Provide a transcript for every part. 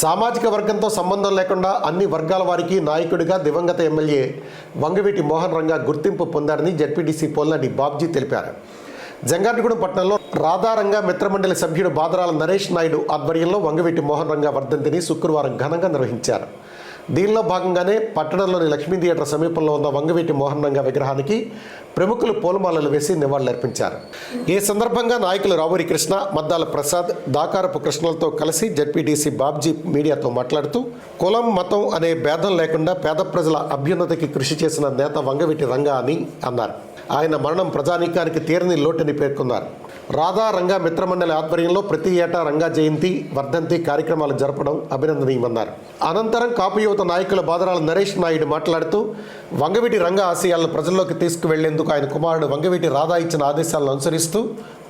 సామాజిక వర్గంతో సంబంధం లేకుండా అన్ని వర్గాల వారికి నాయకుడిగా దివంగత ఎమ్మెల్యే వంగవీటి మోహన్ రంగా గుర్తింపు పొందారని జడ్పీటీసీ పోల్నాడి బాబ్జీ తెలిపారు. జంగారెడ్డిగూడెం పట్టణంలో రాధారంగా మిత్రమండలి సభ్యుడు బాదరాల నరేష్ నాయుడు ఆధ్వర్యంలో వంగవీటి మోహన్ రంగా వర్ధంతిని శుక్రవారం ఘనంగా నిర్వహించారు. దీనిలో భాగంగానే పట్టణంలోని లక్ష్మీ థియేటర్ సమీపంలో ఉన్న వంగవీటి మోహన్నంగా విగ్రహానికి ప్రముఖులు పూలమాలలు వేసి నివాళులర్పించారు. ఈ సందర్భంగా నాయకులు రావూరి కృష్ణ మద్దాల ప్రసాద్ దాకారపు కృష్ణలతో కలిసి జడ్పీటీసీ బాబ్జీ మీడియాతో మాట్లాడుతూ కులం మతం అనే భేదం లేకుండా పేద ప్రజల అభ్యున్నతికి కృషి చేసిన నేత వంగవీటి రంగా అని అన్నారు. ఆయన మరణం ప్రజానీకానికి తీరని లోటని పేర్కొన్నారు. రాధా రంగా మిత్రమండలి ఆధ్వర్యంలో ప్రతి ఏటా రంగా జయంతి వర్ధంతి కార్యక్రమాలు జరపడం అభినందనీయమన్నారు. అనంతరం కాపు యువత నాయకుల బాదరాల నరేష్ నాయుడు మాట్లాడుతూ వంగవీటి రంగ ఆశయాలను ప్రజల్లోకి తీసుకువెళ్ళేందుకు ఆయన కుమారుడు వంగవీటి రాధా ఇచ్చిన ఆదేశాలను అనుసరిస్తూ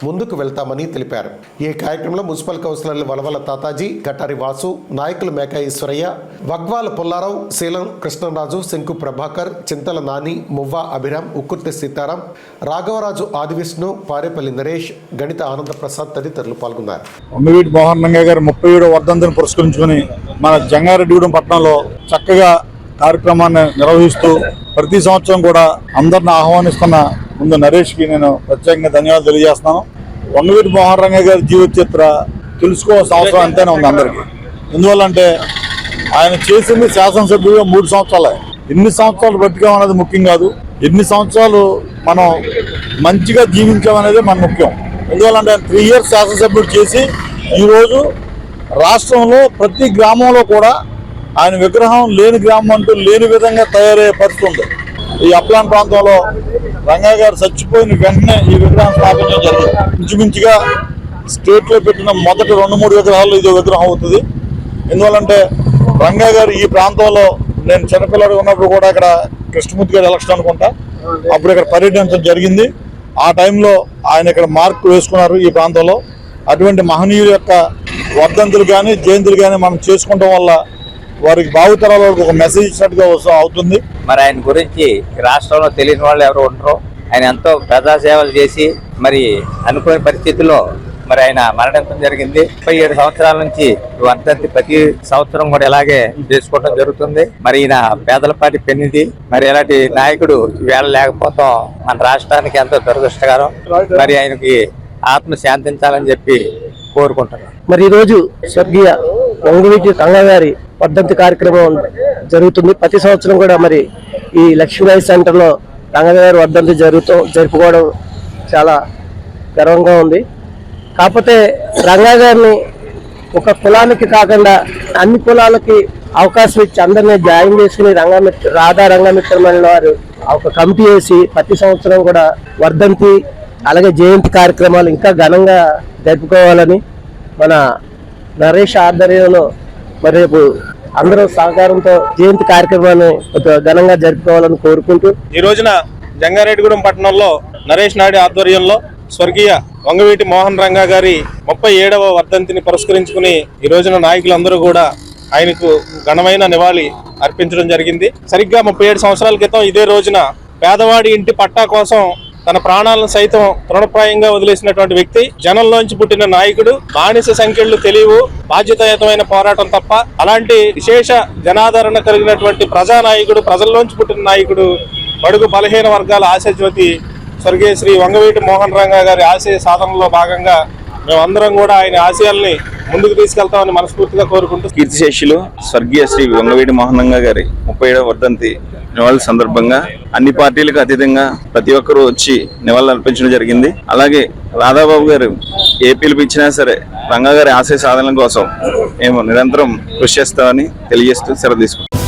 ముందుకు వెళ్తామని తెలిపారు. ఈ కార్యక్రమంలో మున్సిపల్ కౌన్సిలర్లు వలవల తాతాజీ గటారి వాసు నాయకులు మేకా ఈశ్వరయ్య వగ్వాల పుల్లారావు శీలం కృష్ణరాజు శంకు ప్రభాకర్ చింతల నాని మువ్వా అభిరామ్ ఉక్కుర్తి సీతారాం రాఘవరాజు ఆదివిష్ణు పారేపల్లి నరేష్ గణిత ఆనంద ప్రసాద్ తదితరులు పాల్గొన్నారు. అమ్మివీటి మోహన్ రంగయ్య గారు ముప్పై ఏడో వర్ధంతిని పురస్కరించుకుని మన జంగారెడ్డిగూడెం పట్టణంలో చక్కగా కార్యక్రమాన్ని నిర్వహిస్తూ ప్రతి సంవత్సరం కూడా అందరిని ఆహ్వానిస్తున్న ముందు నరేష్కి నేను ప్రత్యేకంగా ధన్యవాదాలు తెలియజేస్తున్నాను. వంగవీటి మోహన్ రంగయ్య గారి జీవిత చరిత్ర తెలుసుకోవాల్సిన అవసరం అంతేనే ఉంది అందరికీ. ఎందువల్లంటే ఆయన చేసింది శాసనసభ్యులుగా మూడు సంవత్సరాలే. ఎన్ని సంవత్సరాలు బతికాం అనేది ముఖ్యం కాదు. ఎన్ని సంవత్సరాలు మనం మంచిగా జీవించామనేది మన ముఖ్యం. ఎందువల్లంటే ఆయన త్రీ ఇయర్స్ శాసనసభ్యుడు చేసి ఈరోజు రాష్ట్రంలో ప్రతి గ్రామంలో కూడా ఆయన విగ్రహం లేని గ్రామం అంటూ లేని విధంగా తయారయ్యే పరిస్థితి ఉంది. ఈ అప్లాన్ ప్రాంతంలో రంగా గారు చచ్చిపోయిన వెంటనే ఈ విగ్రహం స్థాపించడం జరిగింది. ఇంచుమించుగా స్టేట్లో పెట్టిన మొదటి రెండు మూడు విగ్రహాలు ఇది విగ్రహం అవుతుంది. ఎందువల్లంటే రంగా గారు ఈ ప్రాంతంలో నేను చిన్నపిల్లడు ఉన్నప్పుడు కూడా ఇక్కడ కృష్ణమూర్తి గారి ఎలక్షన్ అనుకుంటా అప్పుడు ఇక్కడ పర్యటించడం జరిగింది. ఆ టైంలో ఆయన ఇక్కడ మార్క్ వేసుకున్నారు ఈ ప్రాంతంలో. అటువంటి మహనీయుల యొక్క వర్ధంతులు కానీ జయంతులు కానీ మనం చేసుకోవడం వల్ల వారికి భావితరాల వరకు ఒక మెసేజ్ ఇచ్చినట్టుగా వస్తూ- అవుతుంది. మరి ఆయన గురించి రాష్ట్రంలో తెలియని వాళ్ళు ఎవరు ఉండరు. ఆయన ఎంతో ప్రజా సేవలు చేసి మరి అనుకోని పరిస్థితుల్లో మరి ఆయన మరణించడం జరిగింది. ముప్పై ఏడు సంవత్సరాల నుంచి వర్ధంతి ప్రతి సంవత్సరం కూడా ఇలాగే చేసుకోవడం జరుగుతుంది. మరి ఈయన పేదలపాటి పెన్నిది మరి ఇలాంటి నాయకుడు ఈవేళ లేకపోతాం మన రాష్ట్రానికి ఎంతో దురదృష్టకరం. మరి ఆయనకి ఆత్మ శాంతించాలని చెప్పి కోరుకుంటున్నాను. మరి ఈరోజు స్వర్గీయ వంగవీటి వర్ధంతి కార్యక్రమం జరుగుతుంది. ప్రతి సంవత్సరం కూడా మరి ఈ లక్ష్మీబాయి సెంటర్లో రంగగారి వర్ధంతి జరుగుతూ జరుపుకోవడం చాలా గర్వంగా ఉంది. కాకపోతే రంగా గారిని ఒక కులానికి కాకుండా అన్ని కులాలకి అవకాశం ఇచ్చి అందరినీ జాయిన్ చేసుకుని రంగమిత్ర రాధా రంగమిత్రమైన వారు ఒక కమిటీ వేసి ప్రతి సంవత్సరం కూడా వర్ధంతి అలాగే జయంతి కార్యక్రమాలు ఇంకా ఘనంగా జరుపుకోవాలని మన నరేష్ ఆధ్వర్యంలో మరి రేపు అందరూ సహకారంతో జయంతి కార్యక్రమాన్ని ఘనంగా జరుపుకోవాలని కోరుకుంటూ ఈ రోజున జంగారెడ్డిగూడెం పట్టణంలో నరేష్ నాయుడు ఆధ్వర్యంలో స్వర్గీయ వంగవీటి మోహన్ రంగా గారి ముప్పై ఏడవ వర్ధంతిని పురస్కరించుకుని ఈ రోజున నాయకులందరూ కూడా ఆయనకు ఘనమైన నివాళి అర్పించడం జరిగింది. సరిగ్గా ముప్పై ఏడు సంవత్సరాల క్రితం ఇదే రోజున పేదవాడి ఇంటి పట్టా కోసం తన ప్రాణాలను సైతం తృణప్రాయంగా వదిలేసినటువంటి వ్యక్తి జనంలోంచి పుట్టిన నాయకుడు బానిస సంఖ్యలు తెలియవు బాధ్యతాయుతమైన పోరాటం తప్ప అలాంటి విశేష జనాదరణ కలిగినటువంటి ప్రజానాయకుడు ప్రజల్లోంచి పుట్టిన నాయకుడు బడుగు బలహీన వర్గాల ఆశాజ్యోతి స్వర్గీయ శ్రీ వంగవీటి మోహన్ రంగా గారి ఆశయ సాధనలో భాగంగా మేమందరం కూడా ఆయన ఆశయాల్ని ముందుకు తీసుకెళ్తామని మనస్ఫూర్తిగా కోరుకుంటూ కీర్తిశేషులు స్వర్గీయ శ్రీ వంగవీడి మోహనంగా గారి ముప్పై ఏడవ వర్ధంతి నివాళుల సందర్భంగా అన్ని పార్టీలకు అతీతంగా ప్రతి ఒక్కరూ వచ్చి నివాళులు అర్పించడం జరిగింది. అలాగే రాధాబాబు గారు ఏ పిలుపు ఇచ్చినా సరే రంగా గారి ఆశయ సాధన కోసం మేము నిరంతరం కృషి చేస్తామని తెలియజేస్తూ సెలవు తీసుకుంటాం